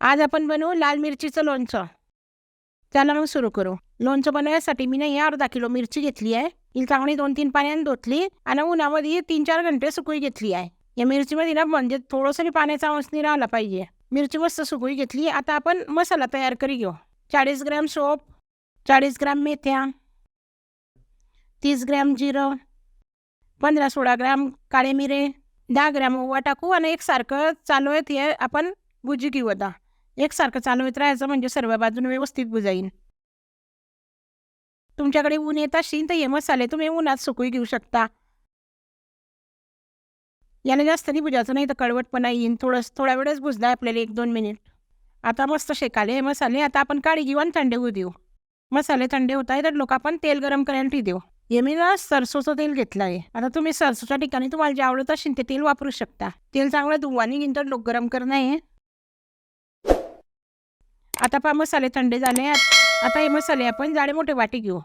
आज आपण बनवू लाल मिरचीचं लोणचं. त्याला मग सुरू करू. लोणचं बनवण्यासाठी मी नाही अर्धा किलो मिरची घेतली आहे. ही चांगली दोन तीन पाण्याने धुतली आणि उन्हामध्ये तीन चार घंटे सुकळी घेतली आहे. या मिरचीमध्ये ना म्हणजे थोडंसं पाण्याचा अंश नाही राहिला पाहिजे. मिरची मस्त सुकळी घेतली. आता आपण मसाला तयार करी घेऊ. चाळीस ग्रॅम सोप चाळीस ग्रॅम मेथ्या तीस ग्रॅम जिरं पंधरा सोळा ग्रॅम काळे मिरे दहा ग्रॅम ओवा टाकू आणि एकसारखं आहे हे आपण भुजी घेऊ आता. एकसारखं चालवत राहायचं म्हणजे सर्व बाजूने व्यवस्थित बुजाईन. तुमच्याकडे ऊन येत असेल तर हे मसाले तुम्ही उन्हात सुकवी घेऊ शकता. याला जास्त नाही बुजायचं नाही तर कडवटपणा येईन. थोडंसं थोड्या वेळच बुजला आपल्याला एक दोन मिनिट. आता मस्त शेकाले हे मसाले. आता आपण काळी घेऊ आणि थंडे होऊ देऊ. मसाले थंडे होत आहे तर लोक आपण तेल गरम करायला ठी देऊ. हे मी ना सरसोचं तेल घेतलं आहे आता तुम्ही सरसोच्या ठिकाणी तुम्हाला जे आवडत असेल ते तेल वापरू शकता. तेल चांगलं धुवानी घेऊन तर लोक गरम करणं आहे. आता पहा मसाले थंडे झाले आता हे मसाले आपण जाडे मोठे वाटी घेऊ.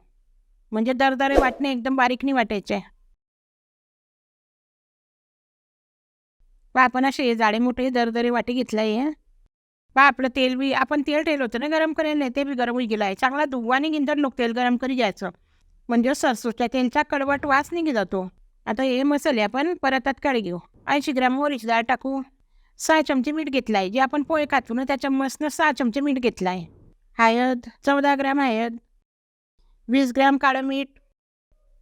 म्हणजे दरदरे वाटणे एकदम बारीक नाही वाटायचे. पहा आपण असे जाडे मोठे दरदरे वाटी घेतलं आहे. पहा आपलं तेल बी आपण तेल ठेवलं होतं ना गरम करायला ते बी गरम होई गेलं आहे. चांगला दुवाने घेऊन लोक तेल गरम करी जायचं. म्हणजे सरसोच्या तेलचा कडवट वास निघी जातो. आता हे मसाले आपण परतात काढी घेऊ. ऐंशी ग्रॅम वरीची डाळ टाकू. सहा चमचे मीठ घेतलं आहे जे आपण पोहे खातो ना त्याच्या मसनं सहा चमचे मीठ घेतलं आहे हळद चौदा ग्रॅम हळद वीस ग्रॅम काळं मीठ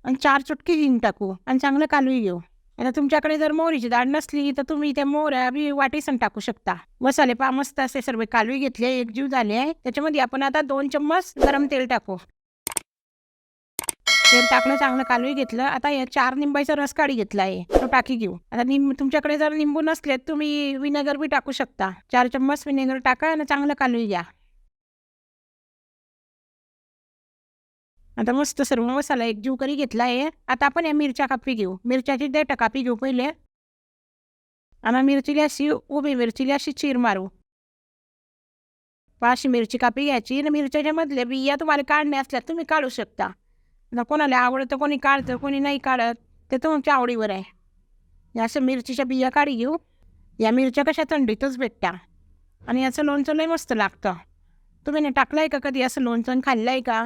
आणि चार चुटकी हिंग टाकू आणि चांगलं कालवी घेऊ. आता तुमच्याकडे जर मोहरीची डाळ नसली तर तुम्ही त्या मोहऱ्या बी वाटीसन टाकू शकता. मसाले पा मस्त असे सर्व कालवी घेतले एक जीव झाले आहे. त्याच्यामध्ये आपण आता दोन चम्मच गरम तेल टाकू. तेल टाकणं चांगलं कालवी घेतलं. आता या चार निंबाचा रस काढी घेतला आहे. तो टाकी घेऊ. आता निंब तुमच्याकडे जर निंबू नसले तुम्ही विनेगर बी टाकू शकता. चार चम्मच विनेगर टाका आणि चांगलं कालवी घ्या. आता मस्त सर्व मसाला एक जीव करी घेतला आहे. आता आपण या मिरच्या कापी घेऊ. मिरच्याची देठ कापी घेऊ पहिले. आणि मिरचीला अशी उभी मिरचीला अशी चीर मारू. पाच मिरची कापी घ्यायची. आणि मिरच्याच्या मधल्या बिया तुम्हाला काढणे असल्या तुम्ही काढू शकता. आता कोणाला आवडतं कोणी काढतं कोणी नाही काढत ते तुमच्या आवडीवर आहे. या असं मिरचीच्या बिया काढी घेऊ. या मिरच्या कशा थंडीतच भेटत्या. आणि याचं लोणचं लय मस्त लागतं. तुम्ही नाही टाकलं आहे का कधी असं लोणचं खाल्लं आहे का?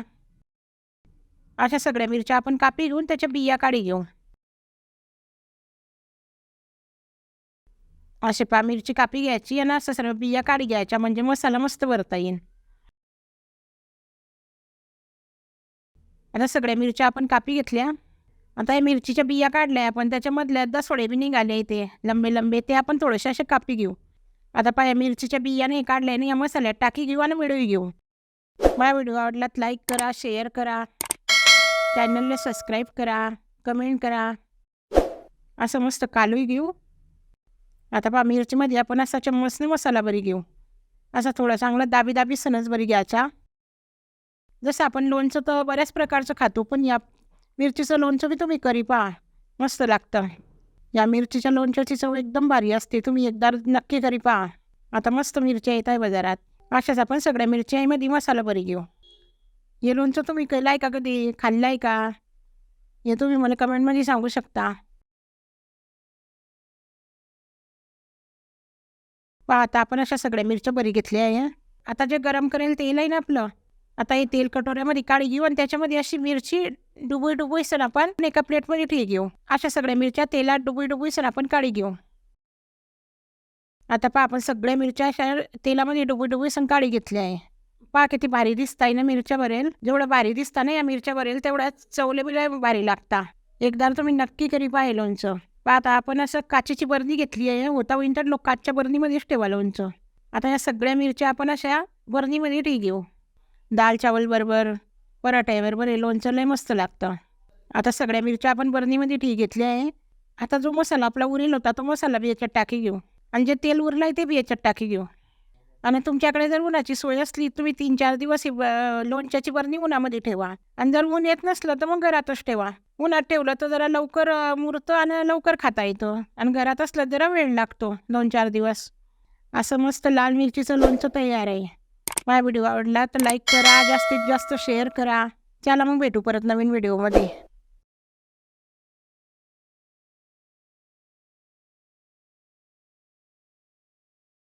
अशा सगळ्या मिरच्या आपण कापी घेऊन त्याच्या बिया काढी घेऊ. असे पा मिरची कापी घ्यायची आणि असं सर्व बिया काढी घ्यायच्या म्हणजे मसाला मस्त भरता येईल आता सगळ्या मिरच्या आपण कापी घेतल्या. आता या मिरचीच्या बिया काढल्या आपण त्याच्यामधल्या दसोडे बी निघाले इथे. लंबे लंबे ते आपण थोडेसे असे कापी घेऊ. आता पाया मिरचीच्या बिया नाही काढल्या नाही या मसाल्यात टाकी घेऊ आणि मिळवी घेऊ. मला व्हिडिओ आवडला लाईक करा शेअर करा. चॅनलला सबस्क्राईब करा कमेंट करा. असं मस्त कालूही घेऊ. आता पहा मिरचीमध्ये आपण असा चम्मचने मसाला बरी घेऊ. असा थोडा चांगला दाबी दाबी सणच बरी घ्यायचा. जसं आपण लोणचं तर बऱ्याच प्रकारचं खातो पण या मिरचीचं लोणचं बी तुम्ही करी पहा मस्त लागतं. या मिरचीच्या लोणच्याची चव एकदम भारी असते तुम्ही एकदा नक्की करी पहा. आता मस्त मिरच्या येत आहे बाजारात. अशाच आपण सगळ्या मिरच्यामध्ये मसाला बरी घेऊ. हे लोणचं तुम्ही केलं आहे का कधी? खाल्लं आहे का? हे तुम्ही मला कमेंटमध्ये सांगू शकता. पहा आता आपण अशा सगळ्या मिरच्या बरी घेतल्या आहे. आता जे गरम करेल तेल आहे ना आपलं. आता हे तेल कटोऱ्यामध्ये काळी घेऊ आणि त्याच्यामध्ये अशी मिरची डुबुई डुबुई सण आपण एका प्लेटमध्ये ठे घेऊ. अशा सगळ्या मिरच्या तेलात डुबुई डुबुई सण आपण काळी घेऊ. आता पहा आपण सगळ्या मिरच्या अशा तेलामध्ये डुबुई डुबुई सण घेतली आहे. पहा किती भारी दिसताय ना मिरच्या भरेल. जेवढं भारी दिसता ना या मिरच्या भरेल तेवढ्या चवले भारी लागता. एकदा तुम्ही नक्की करी पाहे लोणचं. पहा आता आपण असं काचेची बरणी घेतली आहे. होता विंटर लोक काचच्या बरणीमध्येच ठेवा लोणचं. आता या सगळ्या मिरच्या आपण अशा बरणीमध्ये ठी घेऊ. दाल चावल बरोबर पराठ्याबरोबर हे लोणचं लय मस्त लागतं. आता सगळ्या मिरच्या आपण बरणीमध्ये ठीक घेतल्या आहे. आता जो मसाला आपला उरेल होता तो मसाला बी याच्यात टाकी घेऊ. आणि जे तेल उरलं आहे ते बी याच्यात टाकी घेऊ. आणि तुमच्याकडे जर उन्हाची सोय असली तुम्ही तीन चार दिवस लोणच्याची बरणी उन्हामध्ये ठेवा. आणि जर ऊन येत नसलं तर मग घरातच ठेवा. उन्हात ठेवलं तर जरा लवकर मुरतं आणि लवकर खाता येतं. आणि घरात असलं जरा वेळ लागतो दोन चार दिवस. असं मस्त लाल मिरचीचं लोणचं तयार आहे. माझा व्हिडिओ आवडला तर लाईक करा जास्तीत जास्त शेअर करा. चला मग भेटू परत नवीन व्हिडिओमध्ये